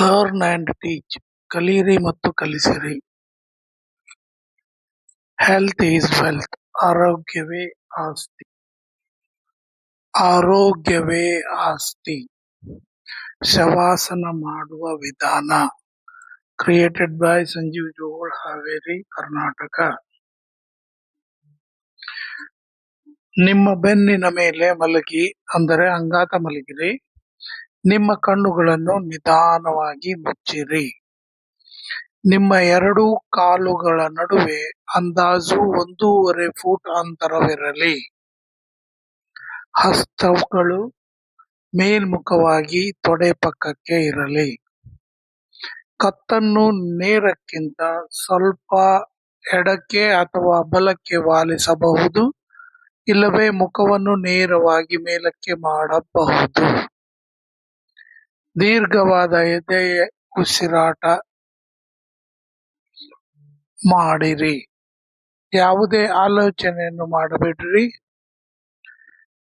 Learn and teach ಕಲಿಯಿರಿ ಮತ್ತು ಕಲಿಸಿರಿ health is wealth ಆರೋಗ್ಯವೇ ಆಸ್ತಿ ಆರೋಗ್ಯವೇ ಆಸ್ತಿ ಶವಾಸನ ಮಾಡುವ ವಿಧಾನ ಕ್ರಿಯೇಟೆಡ್ ಬೈ ಸಂಜೀವ್ ಜೋಳ್ ಹಾವೇರಿ ಕರ್ನಾಟಕ ನಿಮ್ಮ ಬೆನ್ನಿನ ಮೇಲೆ ಮಲಗಿ ಅಂದರೆ ಅಂಗಾತ ಮಲಗಿರಿ ನಿಮ್ಮ ಕಣ್ಣುಗಳನ್ನು ನಿಧಾನವಾಗಿ ಮುಚ್ಚಿರಿ. ನಿಮ್ಮ ಎರಡೂ ಕಾಲುಗಳ ನಡುವೆ ಅಂದಾಜು ಒಂದೂವರೆ ಫೂಟ್ ಅಂತರವಿರಲಿ. ಹಸ್ತಗಳು ಮೇಲ್ಮುಖವಾಗಿ ತೊಡೆ ಪಕ್ಕಕ್ಕೆ ಇರಲಿ. ಕತ್ತನ್ನು ನೇರಕ್ಕಿಂತ ಸ್ವಲ್ಪ ಎಡಕ್ಕೆ ಅಥವಾ ಬಲಕ್ಕೆ ವಾಲಿಸಬಹುದು, ಇಲ್ಲವೇ ಮುಖವನ್ನು ನೇರವಾಗಿ ಮೇಲಕ್ಕೆ ಮಾಡಬಹುದು. ದೀರ್ಘವಾದ ಎದೆಯ ಉಸಿರಾಟ ಮಾಡಿರಿ. ಯಾವುದೇ ಆಲೋಚನೆಯನ್ನು ಮಾಡಬೇಡ್ರಿ.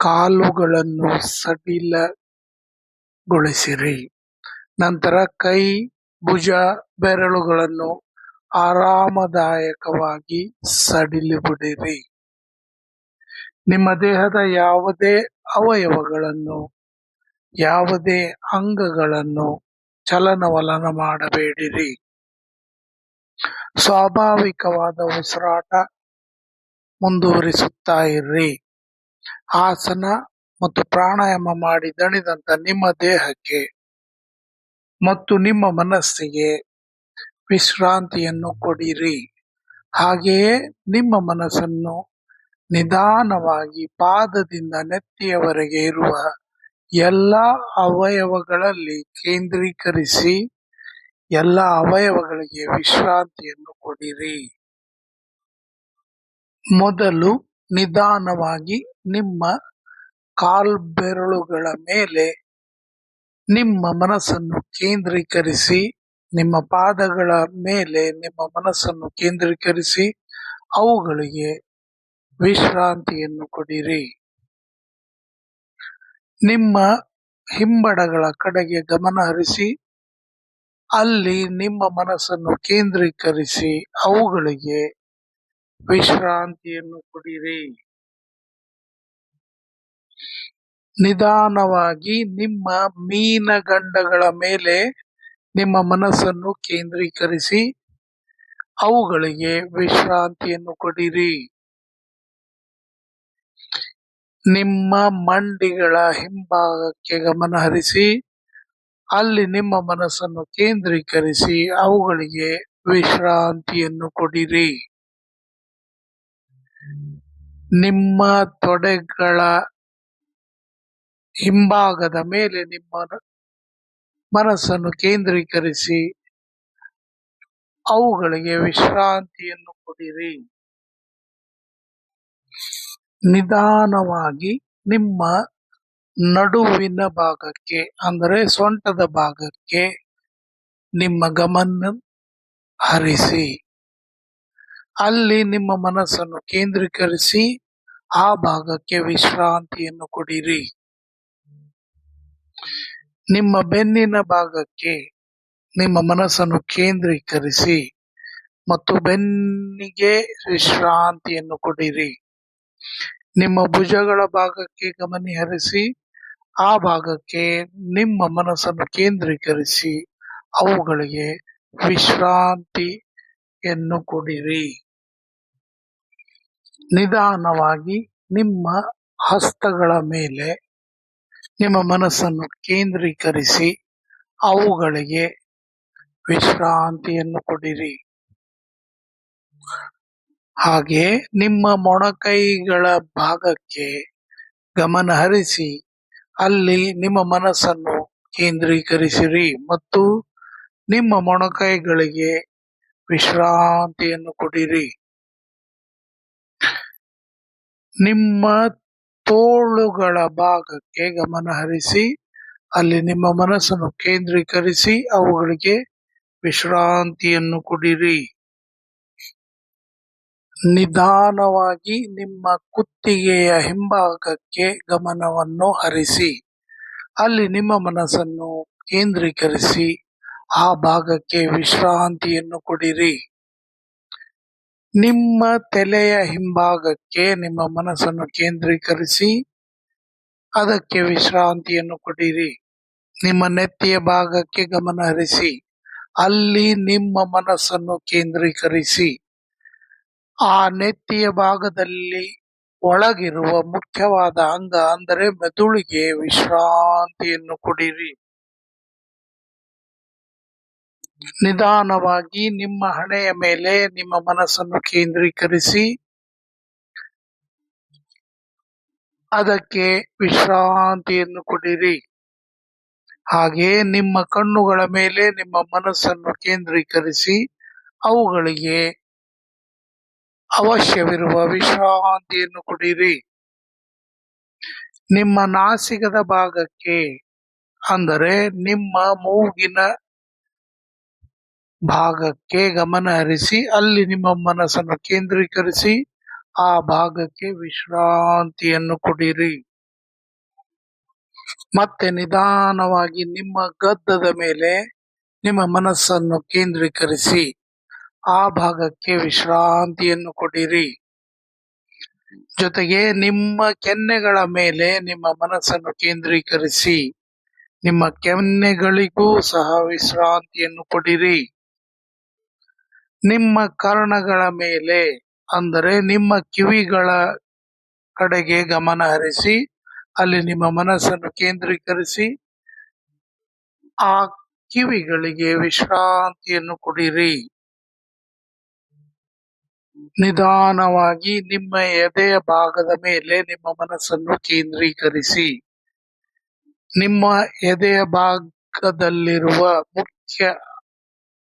ಕಾಲುಗಳನ್ನು ಸಡಿಲಗೊಳಿಸಿರಿ. ನಂತರ ಕೈ, ಭುಜ, ಬೆರಳುಗಳನ್ನು ಆರಾಮದಾಯಕವಾಗಿ ಸಡಿಲಿ ಬಿಡಿರಿ ನಿಮ್ಮ ದೇಹದ ಯಾವುದೇ ಅವಯವಗಳನ್ನು ಯಾವುದೇ ಅಂಗಗಳನ್ನು ಚಲನವಲನ ಮಾಡಬೇಡಿರಿ. ಸ್ವಾಭಾವಿಕವಾದ ಉಸಿರಾಟ ಮುಂದುವರಿಸುತ್ತಾ ಇರ್ರಿ. ಆಸನ ಮತ್ತು ಪ್ರಾಣಾಯಾಮ ಮಾಡಿ ದಣಿದಂತ ನಿಮ್ಮ ದೇಹಕ್ಕೆ ಮತ್ತು ನಿಮ್ಮ ಮನಸ್ಸಿಗೆ ವಿಶ್ರಾಂತಿಯನ್ನು ಕೊಡಿರಿ. ಹಾಗೆಯೇ ನಿಮ್ಮ ಮನಸ್ಸನ್ನು ನಿಧಾನವಾಗಿ ಪಾದದಿಂದ ನೆತ್ತಿಯವರೆಗೆ ಇರುವ ಎಲ್ಲ ಅವಯವಗಳಲ್ಲಿ ಕೇಂದ್ರೀಕರಿಸಿ ಎಲ್ಲ ಅವಯವಗಳಿಗೆ ವಿಶ್ರಾಂತಿಯನ್ನು ಕೊಡಿರಿ. ಮೊದಲು ನಿಧಾನವಾಗಿ ನಿಮ್ಮ ಕಾಲ್ಬೆರಳುಗಳ ಮೇಲೆ ನಿಮ್ಮ ಮನಸ್ಸನ್ನು ಕೇಂದ್ರೀಕರಿಸಿ, ನಿಮ್ಮ ಪಾದಗಳ ಮೇಲೆ ನಿಮ್ಮ ಮನಸ್ಸನ್ನು ಕೇಂದ್ರೀಕರಿಸಿ, ಅವುಗಳಿಗೆ ವಿಶ್ರಾಂತಿಯನ್ನು ಕೊಡಿರಿ. ನಿಮ್ಮ ಹಿಂಬಡಗಳ ಕಡೆಗೆ ಗಮನ ಹರಿಸಿ, ಅಲ್ಲಿ ನಿಮ್ಮ ಮನಸ್ಸನ್ನು ಕೇಂದ್ರೀಕರಿಸಿ, ಅವುಗಳಿಗೆ ವಿಶ್ರಾಂತಿಯನ್ನು ಕೊಡಿರಿ. ನಿಧಾನವಾಗಿ ನಿಮ್ಮ ಮೀನಗಂಡಗಳ ಮೇಲೆ ನಿಮ್ಮ ಮನಸ್ಸನ್ನು ಕೇಂದ್ರೀಕರಿಸಿ, ಅವುಗಳಿಗೆ ವಿಶ್ರಾಂತಿಯನ್ನು ಕೊಡಿರಿ. ನಿಮ್ಮ ಮಂಡಿಗಳ ಹಿಂಭಾಗಕ್ಕೆ ಗಮನ ಹರಿಸಿ, ಅಲ್ಲಿ ನಿಮ್ಮ ಮನಸ್ಸನ್ನು ಕೇಂದ್ರೀಕರಿಸಿ, ಅವುಗಳಿಗೆ ವಿಶ್ರಾಂತಿಯನ್ನು ಕೊಡಿರಿ. ನಿಮ್ಮ ತೊಡೆಗಳ ಹಿಂಭಾಗದ ಮೇಲೆ ನಿಮ್ಮ ಮನಸ್ಸನ್ನು ಕೇಂದ್ರೀಕರಿಸಿ, ಅವುಗಳಿಗೆ ವಿಶ್ರಾಂತಿಯನ್ನು ಕೊಡಿರಿ. ನಿಧಾನವಾಗಿ ನಿಮ್ಮ ನಡುವಿನ ಭಾಗಕ್ಕೆ, ಅಂದರೆ ಸೊಂಟದ ಭಾಗಕ್ಕೆ ನಿಮ್ಮ ಗಮನ ಹರಿಸಿ. ಅಲ್ಲಿ ನಿಮ್ಮ ಮನಸ್ಸನ್ನು ಕೇಂದ್ರೀಕರಿಸಿ, ಆ ಭಾಗಕ್ಕೆ ವಿಶ್ರಾಂತಿಯನ್ನು ಕೊಡಿರಿ. ನಿಮ್ಮ ಬೆನ್ನಿನ ಭಾಗಕ್ಕೆ ನಿಮ್ಮ ಮನಸ್ಸನ್ನು ಕೇಂದ್ರೀಕರಿಸಿ ಮತ್ತು ಬೆನ್ನಿಗೆ ವಿಶ್ರಾಂತಿಯನ್ನು ಕೊಡಿರಿ. ನಿಮ್ಮ ಭುಜಗಳ ಭಾಗಕ್ಕೆ ಗಮನ ಹರಿಸಿ, ಆ ಭಾಗಕ್ಕೆ ನಿಮ್ಮ ಮನಸ್ಸನ್ನು ಕೇಂದ್ರೀಕರಿಸಿ, ಅವುಗಳಿಗೆ ವಿಶ್ರಾಂತಿಯನ್ನು ಕೊಡಿರಿ ನಿಧಾನವಾಗಿ ನಿಮ್ಮ ಹಸ್ತಗಳ ಮೇಲೆ ನಿಮ್ಮ ಮನಸ್ಸನ್ನು ಕೇಂದ್ರೀಕರಿಸಿ, ಅವುಗಳಿಗೆ ವಿಶ್ರಾಂತಿಯನ್ನು ಕೊಡಿರಿ ಹಾಗೆ ನಿಮ್ಮ ಮೊಣಕೈಗಳ ಭಾಗಕ್ಕೆ ಗಮನ ಹರಿಸಿ, ಅಲ್ಲಿ ನಿಮ್ಮ ಮನಸ್ಸನ್ನು ಕೇಂದ್ರೀಕರಿಸಿರಿ ಮತ್ತು ನಿಮ್ಮ ಮೊಣಕೈಗಳಿಗೆ ವಿಶ್ರಾಂತಿಯನ್ನು ಕೊಡಿರಿ. ನಿಮ್ಮ ತೋಳುಗಳ ಭಾಗಕ್ಕೆ ಗಮನ ಹರಿಸಿ, ಅಲ್ಲಿ ನಿಮ್ಮ ಮನಸ್ಸನ್ನು ಕೇಂದ್ರೀಕರಿಸಿ, ಅವುಗಳಿಗೆ ವಿಶ್ರಾಂತಿಯನ್ನು ಕೊಡಿರಿ. ನಿಧಾನವಾಗಿ ನಿಮ್ಮ ಕುತ್ತಿಗೆಯ ಹಿಂಭಾಗಕ್ಕೆ ಗಮನವನ್ನು ಹರಿಸಿ. ಅಲ್ಲಿ ನಿಮ್ಮ ಮನಸ್ಸನ್ನು ಕೇಂದ್ರೀಕರಿಸಿ. ಆ ಭಾಗಕ್ಕೆ ವಿಶ್ರಾಂತಿಯನ್ನು ಕೊಡಿರಿ. ನಿಮ್ಮ ತಲೆಯ ಹಿಂಭಾಗಕ್ಕೆ ನಿಮ್ಮ ಮನಸ್ಸನ್ನು ಕೇಂದ್ರೀಕರಿಸಿ. ಅದಕ್ಕೆ ವಿಶ್ರಾಂತಿಯನ್ನು ಕೊಡಿರಿ. ನಿಮ್ಮ ನೆತ್ತಿಯ ಭಾಗಕ್ಕೆ ಗಮನ ಹರಿಸಿ. ಅಲ್ಲಿ ನಿಮ್ಮ ಮನಸ್ಸನ್ನು ಕೇಂದ್ರೀಕರಿಸಿ. ಆ ನೆತ್ತಿಯ ಭಾಗದಲ್ಲಿ ಒಳಗಿರುವ ಮುಖ್ಯವಾದ ಅಂಗ ಅಂದರೆ ಮೆದುಳಿಗೆ ವಿಶ್ರಾಂತಿಯನ್ನು ಕೊಡಿರಿ. ನಿಧಾನವಾಗಿ ನಿಮ್ಮ ಹಣೆಯ ಮೇಲೆ ನಿಮ್ಮ ಮನಸ್ಸನ್ನು ಕೇಂದ್ರೀಕರಿಸಿ, ಅದಕ್ಕೆ ವಿಶ್ರಾಂತಿಯನ್ನು ಕೊಡಿರಿ. ಹಾಗೆ ನಿಮ್ಮ ಕಣ್ಣುಗಳ ಮೇಲೆ ನಿಮ್ಮ ಮನಸ್ಸನ್ನು ಕೇಂದ್ರೀಕರಿಸಿ, ಅವುಗಳಿಗೆ ಅವಶ್ಯವಿರುವ ವಿಶ್ರಾಂತಿಯನ್ನು ಕೊಡಿರಿ ನಿಮ್ಮ ನಾಸಿಕದ ಭಾಗಕ್ಕೆ, ಅಂದರೆ ನಿಮ್ಮ ಮೂಗಿನ ಭಾಗಕ್ಕೆ ಗಮನ ಹರಿಸಿ, ಅಲ್ಲಿ ನಿಮ್ಮ ಮನಸ್ಸನ್ನು ಕೇಂದ್ರೀಕರಿಸಿ, ಆ ಭಾಗಕ್ಕೆ ವಿಶ್ರಾಂತಿಯನ್ನು ಕೊಡಿರಿ ಮತ್ತೆ ನಿಧಾನವಾಗಿ ನಿಮ್ಮ ಗದ್ದದ ಮೇಲೆ ನಿಮ್ಮ ಮನಸ್ಸನ್ನು ಕೇಂದ್ರೀಕರಿಸಿ. ಆ ಭಾಗಕ್ಕೆ ವಿಶ್ರಾಂತಿಯನ್ನು ಕೊಡಿರಿ. ಜೊತೆಗೆ ನಿಮ್ಮ ಕೆನ್ನೆಗಳ ಮೇಲೆ ನಿಮ್ಮ ಮನಸ್ಸನ್ನು ಕೇಂದ್ರೀಕರಿಸಿ, ನಿಮ್ಮ ಕೆನ್ನೆಗಳಿಗೂ ಸಹ ವಿಶ್ರಾಂತಿಯನ್ನು ಕೊಡಿರಿ. ನಿಮ್ಮ ಕರ್ಣಗಳ ಮೇಲೆ, ಅಂದರೆ ನಿಮ್ಮ ಕಿವಿಗಳ ಕಡೆಗೆ ಗಮನ ಹರಿಸಿ, ಅಲ್ಲಿ ನಿಮ್ಮ ಮನಸ್ಸನ್ನು ಕೇಂದ್ರೀಕರಿಸಿ, ಆ ಕಿವಿಗಳಿಗೆ ವಿಶ್ರಾಂತಿಯನ್ನು ಕೊಡಿರಿ. ನಿಧಾನವಾಗಿ ನಿಮ್ಮ ಎದೆಯ ಭಾಗದ ಮೇಲೆ ನಿಮ್ಮ ಮನಸ್ಸನ್ನು ಕೇಂದ್ರೀಕರಿಸಿ. ನಿಮ್ಮ ಎದೆಯ ಭಾಗದಲ್ಲಿರುವ ಮುಖ್ಯ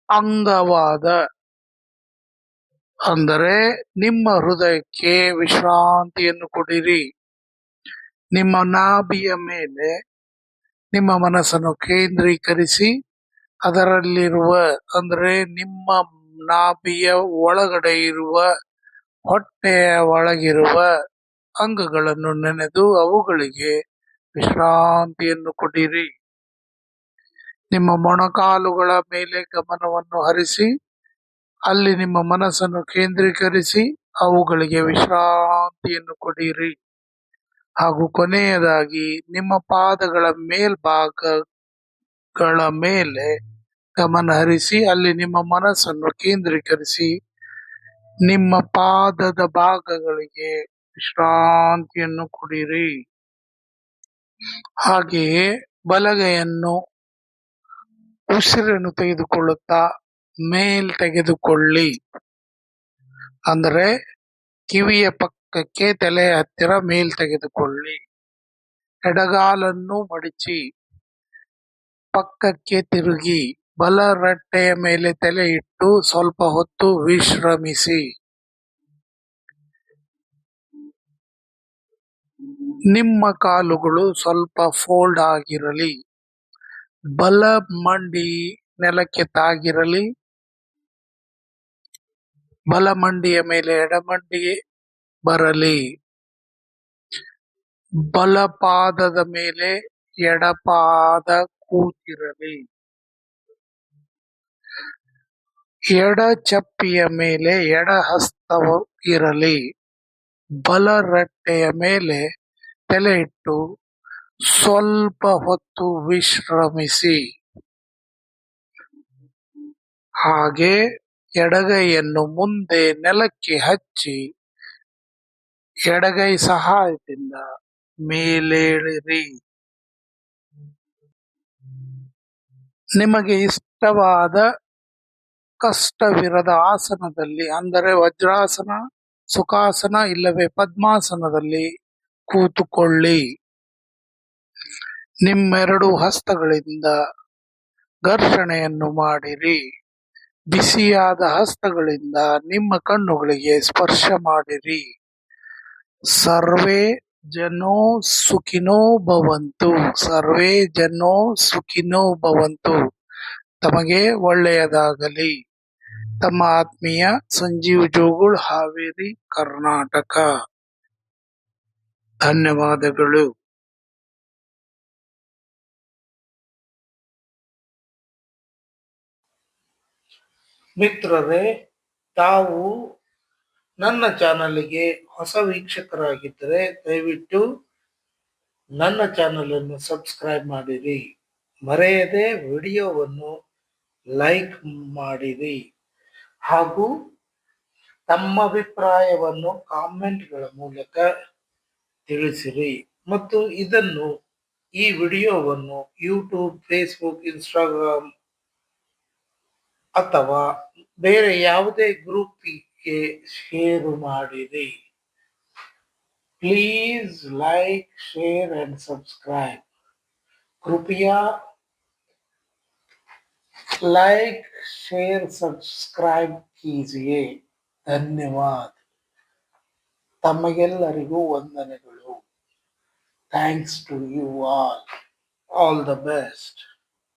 ಅಂಗವಾದ ಅಂದರೆ ನಿಮ್ಮ ಹೃದಯಕ್ಕೆ ವಿಶ್ರಾಂತಿಯನ್ನು ಕೊಡಿರಿ. ನಿಮ್ಮ ನಾಭಿಯ ಮೇಲೆ ನಿಮ್ಮ ಮನಸ್ಸನ್ನು ಕೇಂದ್ರೀಕರಿಸಿ. ಅದರಲ್ಲಿರುವ ಅಂದರೆ ನಿಮ್ಮ ನಾಭಿಯ ಒಳಗಡೆ ಇರುವ ಹೊಟ್ಟೆಯ ಒಳಗಿರುವ ಅಂಗಗಳನ್ನು ನೆನೆದು ಅವುಗಳಿಗೆ ವಿಶ್ರಾಂತಿಯನ್ನು ಕೊಡಿರಿ. ನಿಮ್ಮ ಮೊಣಕಾಲುಗಳ ಮೇಲೆ ಗಮನವನ್ನು ಹರಿಸಿ, ಅಲ್ಲಿ ನಿಮ್ಮ ಮನಸ್ಸನ್ನು ಕೇಂದ್ರೀಕರಿಸಿ ಅವುಗಳಿಗೆ ವಿಶ್ರಾಂತಿಯನ್ನು ಕೊಡಿರಿ. ಹಾಗೂ ಕೊನೆಯದಾಗಿ, ನಿಮ್ಮ ಪಾದಗಳ ಮೇಲ್ಭಾಗಗಳ ಮೇಲೆ ಗಮನ ಹರಿಸಿ ಅಲ್ಲಿ ನಿಮ್ಮ ಮನಸ್ಸನ್ನು ಕೇಂದ್ರೀಕರಿಸಿ, ನಿಮ್ಮ ಪಾದದ ಭಾಗಗಳಿಗೆ ವಿಶ್ರಾಂತಿಯನ್ನು ಕೊಡಿರಿ. ಹಾಗೆಯೇ ಬಲಗೈಯನ್ನು ಉಸಿರನ್ನು ತೆಗೆದುಕೊಳ್ಳುತ್ತಾ ಮೇಲ್ ತೆಗೆದುಕೊಳ್ಳಿ. ಅಂದರೆ ಕಿವಿಯ ಪಕ್ಕಕ್ಕೆ ತಲೆ ಹತ್ತಿರ ಮೇಲ್ ತೆಗೆದುಕೊಳ್ಳಿ. ಎಡಗಾಲನ್ನು ಮಡಿಚಿ, ಪಕ್ಕಕ್ಕೆ ತಿರುಗಿ. ಬಲ ರಟ್ಟೆಯ ಮೇಲೆ ತಲೆ ಇಟ್ಟು ಸ್ವಲ್ಪ ಹೊತ್ತು ವಿಶ್ರಮಿಸಿ. ನಿಮ್ಮ ಕಾಲುಗಳು ಸ್ವಲ್ಪ ಫೋಲ್ಡ್ ಆಗಿರಲಿ. ಬಲ ಮಂಡಿ ನೆಲಕ್ಕೆ ತಾಗಿರಲಿ. ಬಲ ಮಂಡಿಯ ಮೇಲೆ ಎಡಮಂಡಿ ಬರಲಿ. ಬಲ ಪಾದದ ಮೇಲೆ ಎಡಪಾದ ಕೂತಿರಲಿ. ಎಡ ಚಪ್ಪಿಯ ಮೇಲೆ ಎಡ ಹಸ್ತವ ಇರಲಿ. ಬಲ ರಟ್ಟೆಯ ಮೇಲೆ ತಲೆ ಇಟ್ಟು ಸ್ವಲ್ಪ ಹೊತ್ತು ವಿಶ್ರಮಿಸಿ. ಹಾಗೆ ಎಡಗೈಯನ್ನು ಮುಂದೆ ನೆಲಕ್ಕೆ ಹಚ್ಚಿ ಎಡಗೈ ಸಹಾಯದಿಂದ ಮೇಲೇಳಿರಿ ನಿಮಗೆ ಇಷ್ಟವಾದ ಕಷ್ಟವಿರದ ಆಸನದಲ್ಲಿ, ಅಂದರೆ ವಜ್ರಾಸನ, ಸುಖಾಸನ ಇಲ್ಲವೇ ಪದ್ಮಾಸನದಲ್ಲಿ ಕೂತುಕೊಳ್ಳಿ. ನಿಮ್ಮೆರಡು ಹಸ್ತಗಳಿಂದ ಘರ್ಷಣೆಯನ್ನು ಮಾಡಿರಿ. ಬಿಸಿಯಾದ ಹಸ್ತಗಳಿಂದ ನಿಮ್ಮ ಕಣ್ಣುಗಳಿಗೆ ಸ್ಪರ್ಶ ಮಾಡಿರಿ. ಸರ್ವೇ ಜನೋ ಸುಖಿನೋ ಭವಂತು, ಸರ್ವೇ ಜನೋ ಸುಖಿನೋ ಭವಂತು. ತಮಗೆ ಒಳ್ಳೆಯದಾಗಲಿ. ತಮ್ಮ ಆತ್ಮೀಯ ಸಂಜೀವ್ ಜೋಗುಳ್, ಹಾವೇರಿ, ಕರ್ನಾಟಕ. ಧನ್ಯವಾದಗಳು. ಮಿತ್ರರೇ, ತಾವು ನನ್ನ ಚಾನಲ್ಗೆ ಹೊಸ ವೀಕ್ಷಕರಾಗಿದ್ದರೆ ದಯವಿಟ್ಟು ನನ್ನ ಚಾನಲ್ ಅನ್ನು ಸಬ್ಸ್ಕ್ರೈಬ್ ಮಾಡಿರಿ. ಮರೆಯದೆ ವಿಡಿಯೋವನ್ನು ಲೈಕ್ ಮಾಡಿರಿ. ಹಾಗೂ ತಮ್ಮ ಅಭಿಪ್ರಾಯವನ್ನು ಕಾಮೆಂಟ್ಗಳ ಮೂಲಕ ತಿಳಿಸಿರಿ. ಮತ್ತು ಇದನ್ನು ಈ ವಿಡಿಯೋವನ್ನು ಯೂಟ್ಯೂಬ್ ಫೇಸ್ಬುಕ್ ಇನ್ಸ್ಟಾಗ್ರಾಮ್ ಅಥವಾ ಬೇರೆ ಯಾವುದೇ ಗ್ರೂಪಿಗೆ ಶೇರ್ ಮಾಡಿರಿ. Please like share and subscribe ಕೃಪಯಾ like share subscribe कीजिए ಧನ್ಯವಾದ ತಮಗೆಲ್ಲರಿಗೂ ವಂದನೆಗಳು thanks to you all all the best